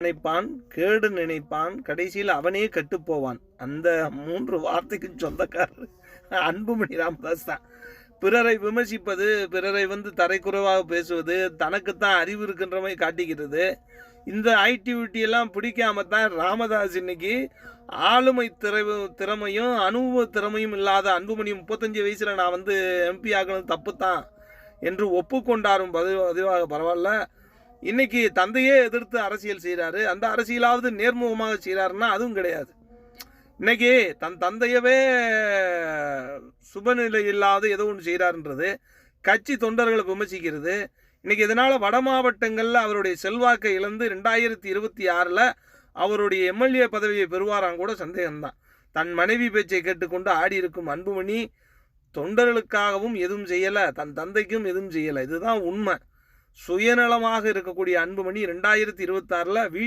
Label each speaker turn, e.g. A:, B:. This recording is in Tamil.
A: நினைப்பான் கேடு நினைப்பான் கடைசியில் அவனே கட்டுப்போவான். அந்த மூன்று வார்த்தைக்கும் சொந்தக்காரர் அன்புமணி ராமதாஸ் தான். பிறரை விமர்சிப்பது பிறரை வந்து தரைக்குறைவாக பேசுவது தனக்குத்தான் அறிவு இருக்கின்ற மாதிரி காட்டிக்கிறது. இந்த ஆக்டிவிட்டி எல்லாம் பிடிக்காம தான் ராமதாஸ் இன்னைக்கு ஆளுமை திறவு திறமையும் அனுபவ திறமையும் இல்லாத அன்புமணி முப்பத்தஞ்சு வயசில் நான் வந்து எம்பி ஆகணும் தப்பு தான் என்று ஒப்புக்கொண்டாரும் பதிவு பதிவாக பரவாயில்ல. இன்னைக்கு தந்தையே எதிர்த்து அரசியல் செய்கிறாரு அந்த அரசியலாவது நேர்முகமாக செய்கிறாருன்னா அதுவும் கிடையாது. இன்னைக்கு தன் தந்தையவே சுபநிலை இல்லாத ஏதோ ஒன்று செய்கிறாருன்றது கட்சி தொண்டர்களை விமர்சிக்கிறது. இன்னைக்கு இதனால் வட மாவட்டங்களில் அவருடைய செல்வாக்கை இழந்து ரெண்டாயிரத்தி இருபத்தி ஆறில் அவருடைய எம்எல்ஏ பதவியை பெறுவாராம் கூட சந்தேகம்தான். தன் மனைவி பேச்சை கேட்டுக்கொண்டு ஆடி இருக்கும் அன்புமணி தொண்டர்களுக்காகவும் எதுவும் செய்யலை தன் தந்தைக்கும் எதுவும் செய்யலை. இதுதான் உண்மை. சுயநலமாக இருக்கக்கூடிய அன்புமணி ரெண்டாயிரத்தி இருபத்தாறில் வீ